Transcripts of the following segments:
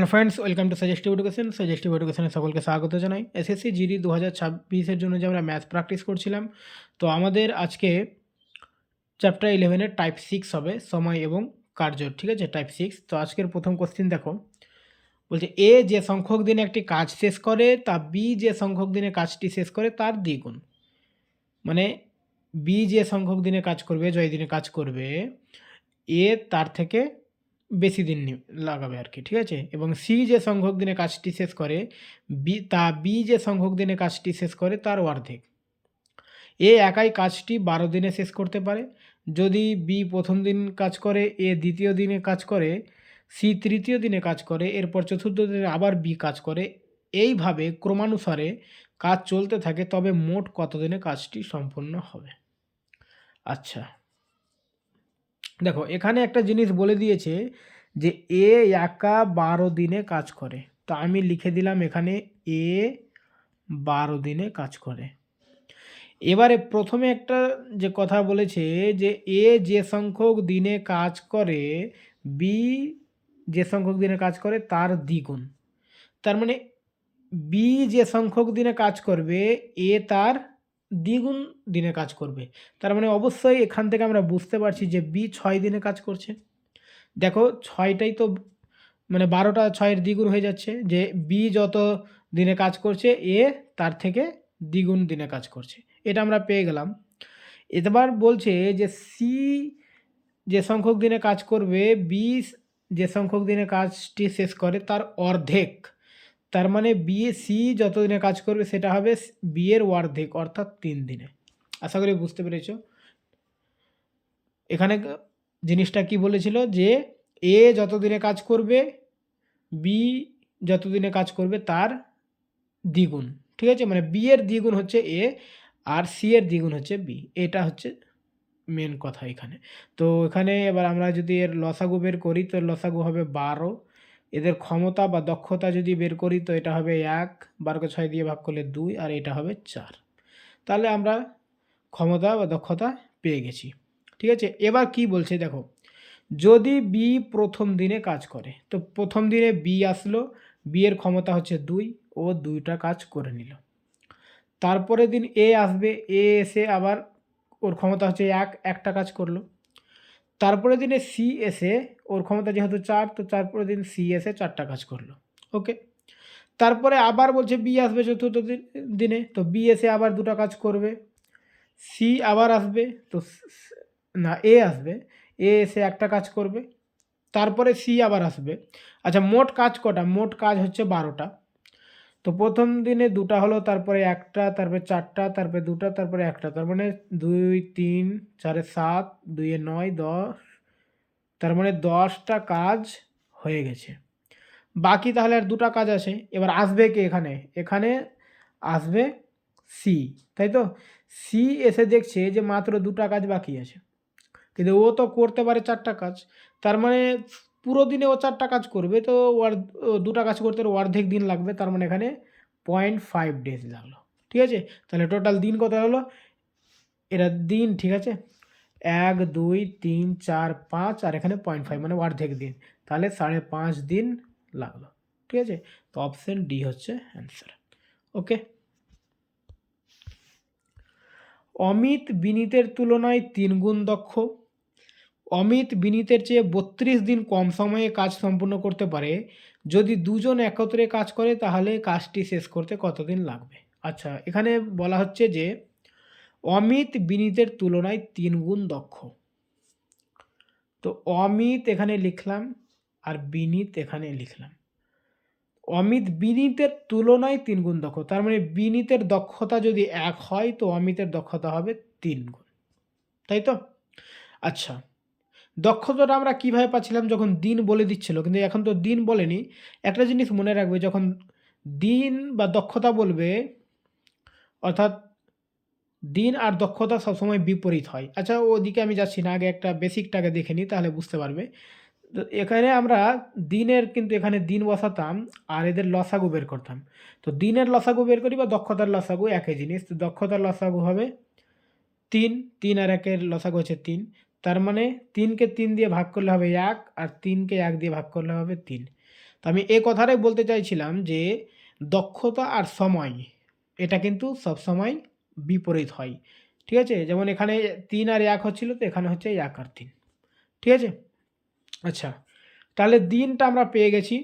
Hello friends, welcome to suggestive education suggestive এডুকেশনে সকলকে স্বাগত জানাই। এসএসসি জিডি দু হাজার ছাব্বিশের জন্য যে আমরা ম্যাথ প্র্যাকটিস করছিলাম। তো আমাদের আজকে চ্যাপ্টার ইলেভেনের টাইপ সিক্স হবে, সময় এবং কার্য, ঠিক আছে? টাইপ সিক্স তো আজকের প্রথম কোশ্চিন দেখো। বলছে, এ যে সংখ্যক দিনে একটি কাজ শেষ করে, তা বি যে সংখ্যক দিনে কাজটি শেষ করে, তার দ্বিগুণ। মানে বি যে সংখ্যক দিনে কাজ করবে, জয় দিনে কাজ করবে, এ তার থেকে বেশি দিন লাগাবে আর কি, ঠিক আছে? এবং সি যে সংখ্যক দিনে কাজটি শেষ করে বি তা বি যে সংখ্যক দিনে কাজটি শেষ করে, তার অর্ধেক। এ একাই কাজটি বারো দিনে শেষ করতে পারে। যদি বি প্রথম দিন কাজ করে এ দ্বিতীয় দিনে কাজ করে সি তৃতীয় দিনে কাজ করে, এরপর চতুর্থ দিনে আবার বি কাজ করে, এইভাবে ক্রমানুসারে কাজ চলতে থাকে, তবে মোট কত দিনে কাজটি সম্পূর্ণ হবে? আচ্ছা। দেখো, এখানে একটা জিনিস বলে দিয়েছে যে এ একা বারো দিনে কাজ করে। তো আমি লিখে দিলাম এখানে এ বারো দিনে কাজ করে। এবারে প্রথমে একটা যে কথা বলেছে যে এ যে সংখ্যক দিনে কাজ করে, বি যে সংখ্যক দিনে কাজ করে, তার দ্বিগুণ। তার মানে বি যে সংখ্যক দিনে কাজ করবে, এ তার দ্বিগুণ দিনে কাজ করবে। তার মানে অবশ্যই এখান থেকে আমরা বুঝতে পারছি যে বি ছয় দিনে কাজ করছে। দেখো ছয়টাই তো মানে বারোটা ছয়ের দ্বিগুণ হয়ে যাচ্ছে যে বি যত দিনে কাজ করছে এ তার থেকে দ্বিগুণ দিনে কাজ করছে। এটা আমরা পেয়ে গেলাম। এবার বলছে যে সি যে সংখ্যক দিনে কাজ করবে বি যে সংখ্যক দিনে কাজটি শেষ করে তার অর্ধেক। তার মানে বি সি যত দিনে কাজ করবে সেটা হবে বিয়ের অর্ধেক, অর্থাৎ তিন দিনে। আশা করি বুঝতে পেরেছ? এখানে জিনিসটা কি বলেছিল যে এ যতদিনে কাজ করবে, বি যতদিনে কাজ করবে তার দ্বিগুণ, ঠিক আছে? মানে বি এর দ্বিগুণ হচ্ছে এ আর সি এর দ্বিগুণ হচ্ছে বি, এটা হচ্ছে মেন কথা এখানে। তো এখানে এবার আমরা যদি এর লসাগু বের করি, তো লসাগু হবে বারো। এদের ক্ষমতা বা দক্ষতা যদি বের করি, তো এটা হবে এক, বারোকে ছয় দিয়ে ভাগ করলে দুই, আর এটা হবে চার। তাহলে আমরা ক্ষমতা বা দক্ষতা পেয়ে গেছি। ঠিক আছে? এবার কি বলছে দেখো, যদি বি প্রথম দিনে কাজ করে, তো প্রথম দিনে বি আসলো বি এর ক্ষমতা হচ্ছে দুই, ও দুইটা কাজ করে নিল। তারপরে দিন এ আসবে এ এসে আবার ওর ক্ষমতা হচ্ছে এক, একটা কাজ করল। তারপরে দিনে সি এসে ওর ক্ষমতা যেহেতু চার, তো তারপরে দিন সি এসে চারটা কাজ করল। ওকে তারপরে আবার বলছে বি আসবে চতুর্থ দিন, তো বি এসে আবার দুটো কাজ করবে। সি আবার আসবে, তো না এ আসবে। এ এসে একটা কাজ করবে, তারপরে সি আবার আসবে। আচ্ছা মোট কাজ কটা? মোট কাজ হচ্ছে বারোটা। তো প্রথম দিনে দুটা হলো, তারপরে একটা, তারপরে চারটা, তারপরে দুটা, তারপরে একটা। তার মানে দুই, তিন, চারে সাত দুইয়ে নয়, দশ। তার মানে দশটা কাজ হয়ে গেছে। বাকি তাহলে আর দুটা কাজ আছে। এবার আসবে কে এখানে? এখানে আসবে সি তাই তো? সি এসে দেখছে যে মাত্র দুটা কাজ বাকি আছে। কিন্তু ও তো করতে পারে চারটা কাজ। তার মানে পুরো দিনে ও চারটা কাজ করবে, তো ওর দুটা কাজ করতে অর্ধেক দিন লাগবে, তার মানে এখানে পয়েন্ট ফাইভ ডেজ লাগল। ঠিক আছে? তাহলে টোটাল দিন কত হলো? এটা দিন, ঠিক আছে? এক, দুই, তিন, চার, পাঁচ, আর এখানে পয়েন্ট ফাইভ মানে অর্ধেক দিন। তাহলে সাড়ে পাঁচ দিন লাগল। ঠিক আছে? তো অপশন ডি হচ্ছে অ্যান্সার ওকে অমিত, বিনীতের তুলনায় তিন গুণ দক্ষ। অমিত বিনীতের চেয়ে বত্রিশ দিন কম সময়ে কাজ সম্পূর্ণ করতে পারে। যদি দুজন একত্রে কাজ করে, তাহলে কাজটি শেষ করতে কতদিন লাগবে? আচ্ছা এখানে বলা হচ্ছে যে, অমিত বিনীতের তুলনায় তিন গুণ দক্ষ। তো অমিত এখানে লিখলাম আর বিনীত এখানে লিখলাম। অমিত বিনীতের তুলনায় তিন গুণ দক্ষ। তার মানে বিনীতের দক্ষতা যদি এক হয়, তো অমিতের দক্ষতা হবে তিন গুণ। তাই তো? আচ্ছা দক্ষতাটা আমরা কীভাবে পাচ্ছিলাম যখন দিন বলে দিচ্ছিল? কিন্তু এখন তো দিন বলেনি। একটা জিনিস মনে রাখবে, যখন দিন বা দক্ষতা বলবে, অর্থাৎ দিন আর দক্ষতা সবসময় বিপরীত হয়। আচ্ছা ওদিকে আমি যাচ্ছি না, আগে একটা বেসিকটাকে দেখে নিই, তাহলে বুঝতে পারবে। তো এখানে আমরা দিনের কিন্তু এখানে দিন বসাতাম, আর এদের লসাগু বের করতাম। তো দিনের লসাগু বের করি বা দক্ষতার লসাগু একই জিনিস। তো দক্ষতার লসাগু হবে তিন তিন আর একের লসাগু হচ্ছে তিন। তার মানে তিনকে তিন দিয়ে ভাগ করলে হবে এক আর তিনকে এক দিয়ে ভাগ করলে হবে তিন। তো আমি এ কথাটাই বলতে চাইছিলাম যে দক্ষতা আর সময়, এটা কিন্তু সবসময় বিপরীত হয়। ঠিক আছে? যেমন এখানে তিন আর এক হচ্ছিল, তো এখানে হচ্ছে এক আর তিন। ঠিক আছে? আচ্ছা তাহলে দিনটা আমরা পেয়ে গেছি।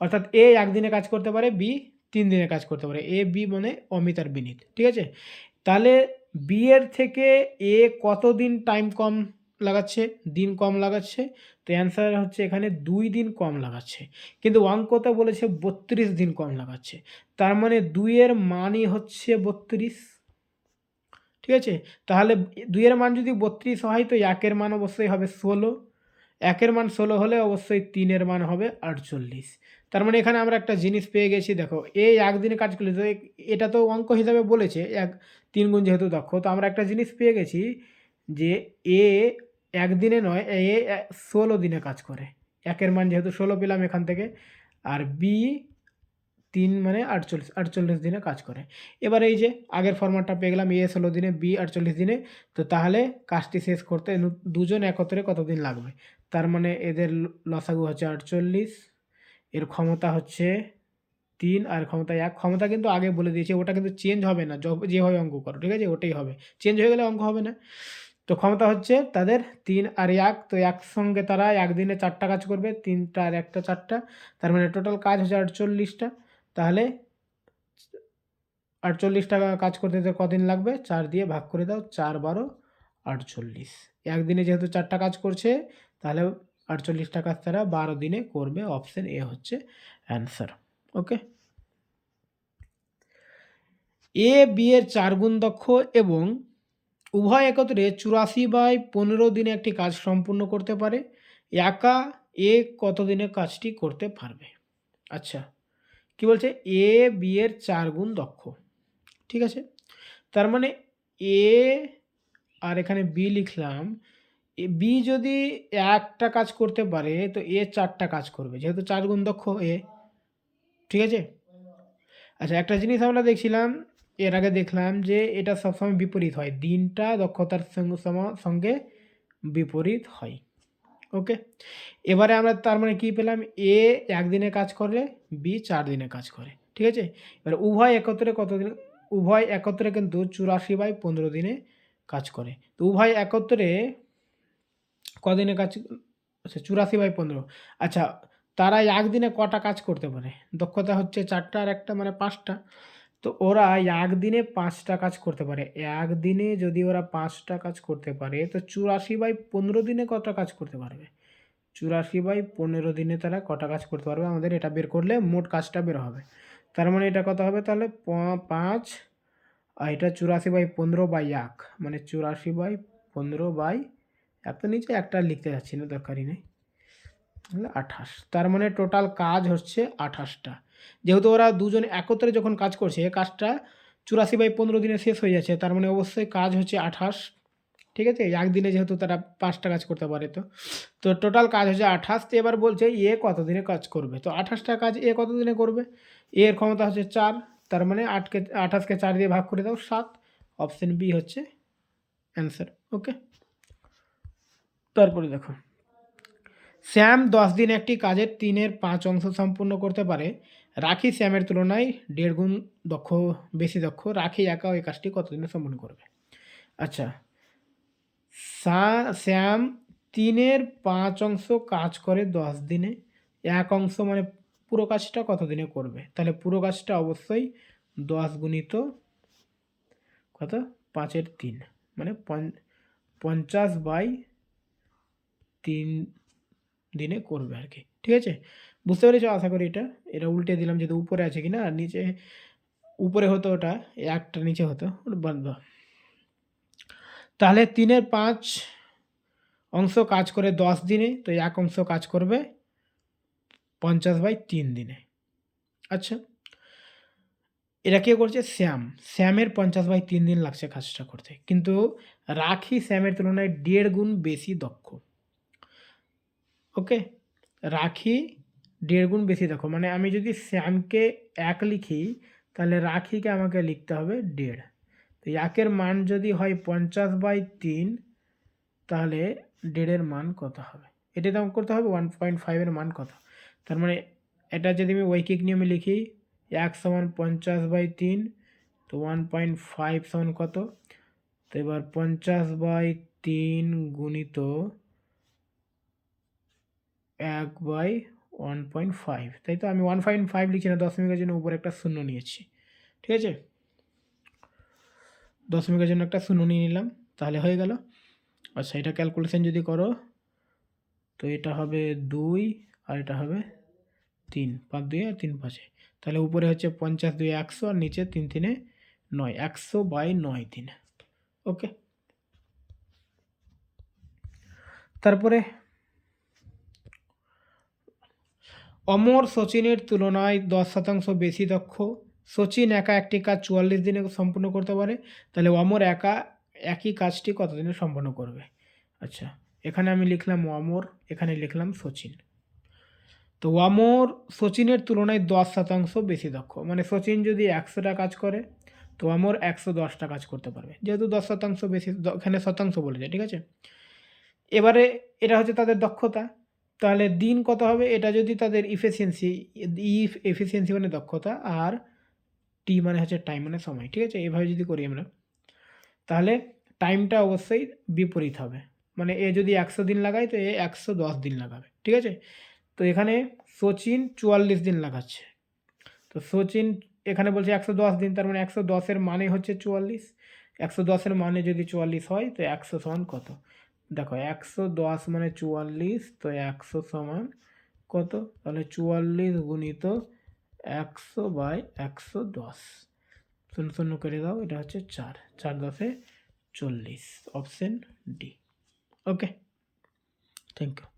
অর্থাৎ এ একদিনে কাজ করতে পারে, বি তিন দিনে কাজ করতে পারে। এ, বি মানে অমিত আর বিনীত। ঠিক আছে? তাহলে বিয়ের থেকে এ কতদিন টাইম কম? লাগাচ্ছে, দিন কম লাগাচ্ছে, তো অ্যান্সার হচ্ছে এখানে দুই দিন কম লাগাচ্ছে। কিন্তু অঙ্কতে বলেছে বত্রিশ দিন কম লাগাচ্ছে। তার মানে দুইয়ের মানই হচ্ছে বত্রিশ। ঠিক আছে? তাহলে দুইয়ের মান যদি বত্রিশ হয়, তো একের মান অবশ্যই হবে ষোলো। একের মান ষোলো হলে অবশ্যই তিনের মান হবে আটচল্লিশ। তার মানে এখানে আমরা একটা জিনিস পেয়ে গেছি, দেখো এই একদিনে কাজ করলে, তো এটা তো অঙ্ক হিসাবে বলেছে, এক, তিন গুণ যেহেতু দক্ষ, তো আমরা একটা জিনিস পেয়ে গেছি যে এ একদিনে নয়, এ ষোলো দিনে কাজ করে। একের মান যেহেতু ষোলো পেলাম এখান থেকে, আর বি তিন মানে আটচল্লিশ আটচল্লিশ দিনে কাজ করে। এবার এই যে আগের ফরম্যাটটা পেয়ে গেলাম, এ ষোলো দিনে বি আটচল্লিশ দিনে, তো তাহলে কাজটি শেষ করতে দুজন একত্রে কতদিন লাগবে? তার মানে এদের লসাগু হচ্ছে আটচল্লিশ, এর ক্ষমতা হচ্ছে তিন, আর ক্ষমতা এক। ক্ষমতা কিন্তু আগে বলে দিয়েছে, ওটা কিন্তু চেঞ্জ হবে না যেভাবে অঙ্ক করো, ঠিক আছে? ওটাই হবে। চেঞ্জ হয়ে গেলে অঙ্ক হবে না। তো ক্ষমতা হচ্ছে তাদের তিন আর এক। তো একসঙ্গে তারা একদিনে চারটা কাজ করবে, তিনটা আর একটা চারটা। তার মানে টোটাল কাজ হচ্ছে আটচল্লিশটা। তাহলে আটচল্লিশ টাকা কাজ করতে কদিন লাগবে? চার দিয়ে ভাগ করে দাও, চার বারো, আটচল্লিশ। একদিনে যেহেতু চারটা কাজ করছে, তাহলে আটচল্লিশ টাকা তারা বারো দিনে করবে। অপশন এ হচ্ছে অ্যান্সার ওকে এ বি এর চার গুণ দক্ষ এবং উভয় একত্রে চুরাশি বাই পনেরো দিনে একটি কাজ সম্পূর্ণ করতে পারে। একা এ কত দিনে কাজটি করতে পারবে? আচ্ছা কি বলছে? এ, বি এর চার গুণ দক্ষ। ঠিক আছে? তার মানে এ, আর এখানে বি লিখলাম বি যদি একটা কাজ করতে পারে, তো এ চারটা কাজ করবে, যেহেতু চার গুণ দক্ষ এ। ঠিক আছে? আচ্ছা একটা জিনিস আমরা দেখছিলাম এর আগে দেখলাম যে এটা সবসময় বিপরীত হয়। দিনটা দক্ষতার সঙ্গে সঙ্গে বিপরীত হয়। ওকে? এবারে আমরা তার মানে কী পেলাম? এ একদিনে কাজ করলে বি চার দিনে কাজ করে। ঠিক আছে? এবার উভয় একত্রে কতদিন উভয় একত্রে কিন্তু চুরাশি বাই পনেরো দিনে কাজ করে। তো উভয় একত্রে কদিনে কাজ আচ্ছা চুরাশি বাই পনেরো। আচ্ছা তারা একদিনে কটা কাজ করতে পারে? দক্ষতা হচ্ছে চারটা আর একটা মানে পাঁচটা। তো ওরা একদিনে পাঁচটা কাজ করতে পারে। একদিনে যদি ওরা পাঁচটা কাজ করতে পারে, তো চুরাশি বাই পনেরো দিনে কটা কাজ করতে পারবে? চুরাশি বাই পনেরো দিনে তারা কটা কাজ করতে পারবে? আমাদের এটা বের করলে মোট কাজটা বের হবে। তার মানে এটা কত হবে তাহলে? পাঁচ, আর এটা চুরাশি বাই পনেরো বাই এক। মানে চুরাশি বাই পনেরো বাই এত নিচে একটা লিখতে যাচ্ছি না, দরকারই নেই। আঠাশ। তার মানে টোটাল কাজ হচ্ছে আঠাশটা। যেহেতু ওরা দুজন একত্রে যখন কাজ করছে কাজটা চুরাশি বাই পনেরো দিনে শেষ হয়ে যাচ্ছে, তার মানে অবশ্যই কাজ হচ্ছে আঠাশ, ঠিক আছে? একদিনে যেহেতু তারা পাঁচটা কাজ করতে পারে, তো তো টোটাল কাজ হচ্ছে আঠাশ, তো এবার বলছে এ কত দিনে কাজ করবে? তো আঠাশটা কাজ এ কত দিনে করবে? এর ক্ষমতা হচ্ছে চার, তার মানে আটকে আঠাশকে চার দিয়ে ভাগ করে দাও, সাত, অপশন বি হচ্ছে অ্যান্সার, ওকে? তারপরে দেখো, শ্যাম দশ দিন একটি কাজের তিনের পাঁচ অংশ সম্পূর্ণ করতে পারে রাখি শ্যামের তুলনায় দেড় গুণ দক্ষ, বেশি দক্ষ রাখি একা ওই কাজটি কতদিনে সম্পূর্ণ করবে? আচ্ছা সা- শ্যাম তিনের পাঁচ অংশ কাজ করে দশ দিনে। এক অংশ মানে পুরো কাজটা কত দিনে করবে? তাহলে পুরো কাজটা অবশ্যই দশ গুণিত কত? পাঁচের তিন। মানে পঞ্চ- পঞ্চাশ বাই তিন দিনে করবে আর কি। ঠিক আছে? বুঝতে পেরেছ? আশা করি এটা। এটা উল্টে দিলাম যেহেতু উপরে আছে কি না আর নিচে, উপরে হতো ওটা একটা নিচে হতো ওটা। তাহলে তিনের পাঁচ অংশ কাজ করে দশ দিনে, তো এক অংশ কাজ করবে পঞ্চাশ বাই তিন দিনে। আচ্ছা এটা কে করছে? শ্যাম। শ্যামের পঞ্চাশ বাই তিন দিন লাগছে কাজটা করতে। কিন্তু রাখি শ্যামের তুলনায় দেড় গুণ বেশি দক্ষ। ওকে? রাখি দেড় গুণ বেশি দেখো। মানে আমি যদি শ্যামকে এক লিখি, তাহলে রাখিকে আমাকে লিখতে হবে দেড়। তো একের মান যদি হয় পঞ্চাশ বাই তিন, তাহলে ডেডের মান কত হবে? এটা দাম করতে হবে ওয়ান পয়েন্ট ফাইভের মান কত? তার মানে এটা যদি আমি ঐকিক নিয়মে লিখি, এক সমান পঞ্চাশ বাই তিন, তো ওয়ান পয়েন্ট ফাইভ সমান কত? তো এবার পঞ্চাশ বাই তিন গুণিত এক বাই ওয়ান পয়েন্ট ফাইভ তাই তো? আমি ওয়ান পয়েন্ট ফাইভ লিখছি না, দশমিকের জন্য উপরে একটা শূন্য নিয়েছি। ঠিক আছে? দশমিকের জন্য একটা শূন্য নিয়ে নিলাম, তাহলে হয়ে গেল। আচ্ছা এটা ক্যালকুলেশন যদি করো, তো এটা হবে দুই আর এটা হবে তিন। পাঁচ দুই আর তিন পাঁচে। তাহলে উপরে হচ্ছে পঞ্চাশ দুই একশো আর নিচে তিন তিনে নয়। একশো বাই নয় তিন। ওকে? তারপরে অমর সচিনের তুলনায় দশ শতাংশ বেশি দক্ষ। সচিন একা একটি কাজ চুয়াল্লিশ দিনে সম্পূর্ণ করতে পারে। তাহলে অমর একা একই কাজটি কতদিনে সম্পন্ন করবে? আচ্ছা এখানে আমি লিখলাম অমর, এখানে লিখলাম সচিন তো অমর সচিনের তুলনায় দশ শতাংশ বেশি দক্ষ। মানে সচিন যদি একশোটা কাজ করে, তো অমর একশো দশটা কাজ করতে পারবে। যেহেতু দশ শতাংশ বেশি, এখানে শতাংশ বলেছে, ঠিক আছে? এবারে এটা হচ্ছে তাদের দক্ষতা। তাহলে দিন কত হবে? এটা যদি তাদের ইফিসিয়েন্সি ইফ এফিসিয়েন্সি মানে দক্ষতা আর টি মানে হচ্ছে টাইম মানে সময়, ঠিক আছে? এভাবে যদি করি আমরা, তাহলে টাইমটা অবশ্যই বিপরীত হবে। মানে এ যদি একশো দিন লাগায় তো এ একশো দশ দিন লাগাবে, ঠিক আছে? তো এখানে সচিন চুয়াল্লিশ দিন লাগাচ্ছে। তো সচিন এখানে বলছে একশো দশ দিন, তার মানে একশো দশের মানে হচ্ছে চুয়াল্লিশ। একশো দশের মানে যদি চুয়াল্লিশ হয়, তো একশো সমান কত? দেখো একশো দশ মানে চুয়াল্লিশ, তো একশো সমান কত? তাহলে চুয়াল্লিশ গুণিত একশো বাই একশো দশ। শূন্য শূন্য করে দাও, এটা হচ্ছে চার। চার দশে চল্লিশ, option D. Okay, thank you.